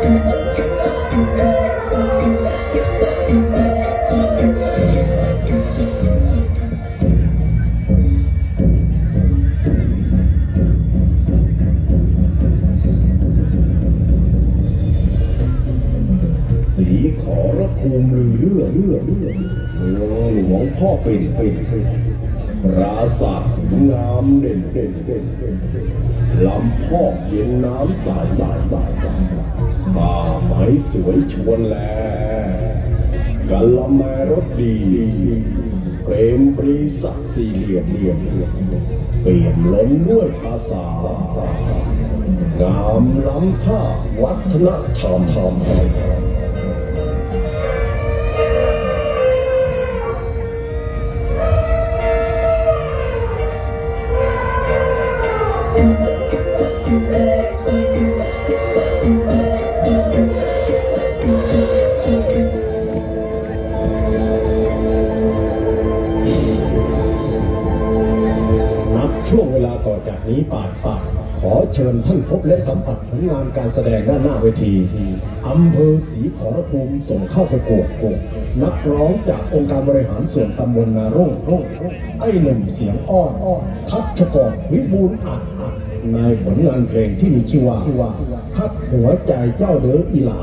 สีขอรภูมิลือเลือเลือเลือเมืองหลวงพ่อเป็นเป็นเป็น ปราสาทงามเด่นเด่นเด่นเด่นเด่นลำพอกเย็นน้ำสายสายสายสายป่าไม้สวยชวนแลกะละแมรสดีเปรมปรีศักดิ์สี่เหลี่ยมเหลี่ยมเหลี่ยมเปลี่ยมล้นด้วยภาษางามล้ำค่าวัฒนธรรมธรรม นับช่วงเวลาต่อจากนี้ป่าดปาขอเชิญท่านพบและสัมผัสผลงานการแสดงด้านหน้าเวทีอำเภอศรีขอรภูมิส่งเข้าประกวดกวดนักร้องจากองค์การบริหารส่วนตำบลนารงร่งไอ้หนุ่มเสียงอ้อนอ้อนทัพชกรวิบูลอัดอัด ในผลงานเพลงที่มีชื่อว่าพักหัวใจเจ้าเด้ออีหลา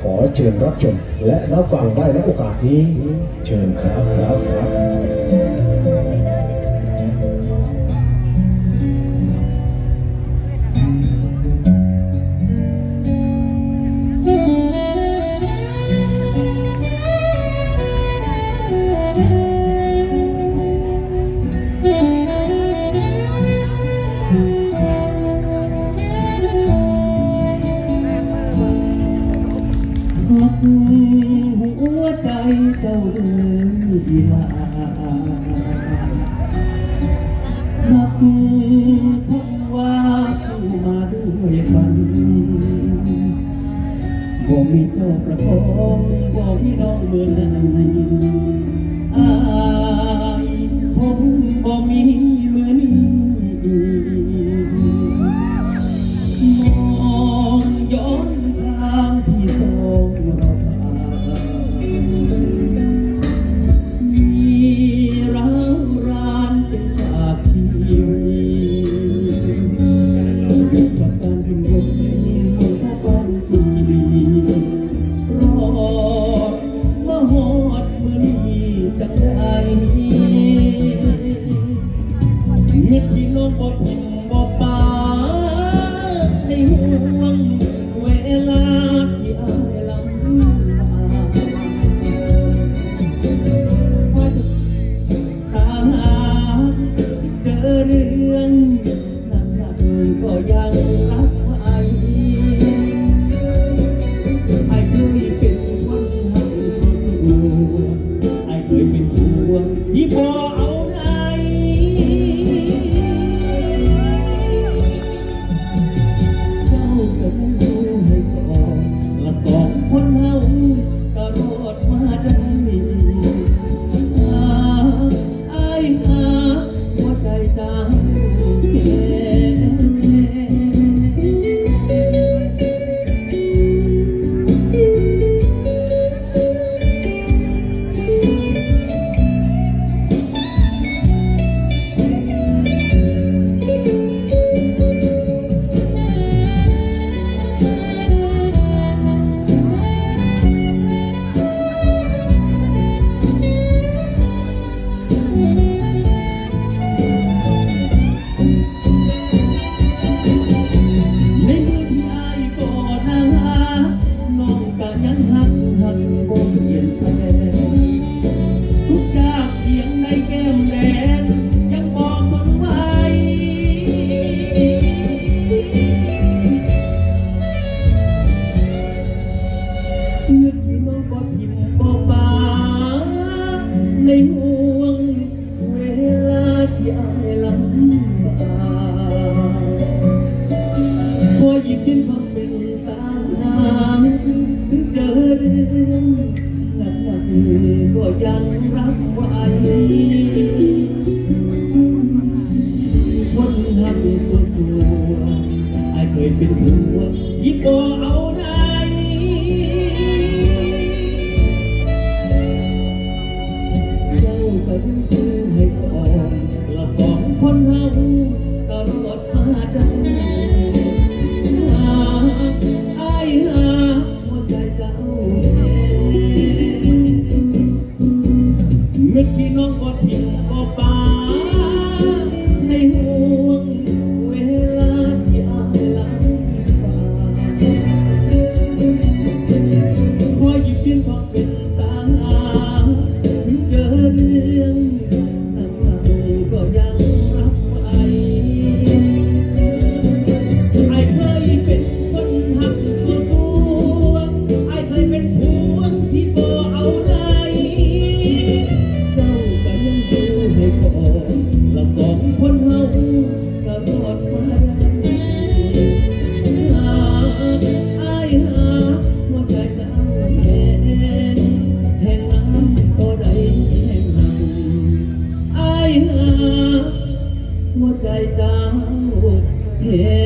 ขอเชิญรับชมและรับฟังได้ในโอกาสนี้ เชิญครับครับ หักว่าสู้มาด้วยกันบ่มีเจ้าประคองบ่มีน้องเหมือนนั้น ยังรักไอ้ไอ้เคยเป็นคนหักสู้ๆไอ้เคยเป็นผัวที่บ่ เมื่อที่น้องบ่ทิมบ่ปาในห่วงเวลาที่อายลำบากพอหยิบกินความเป็นตาหางถึงเจอเรื่องหนักๆก็ยังรับไหวคนหักสัวๆไอ้เคยเป็นหัวที่บ่เอา เจ้าเห็น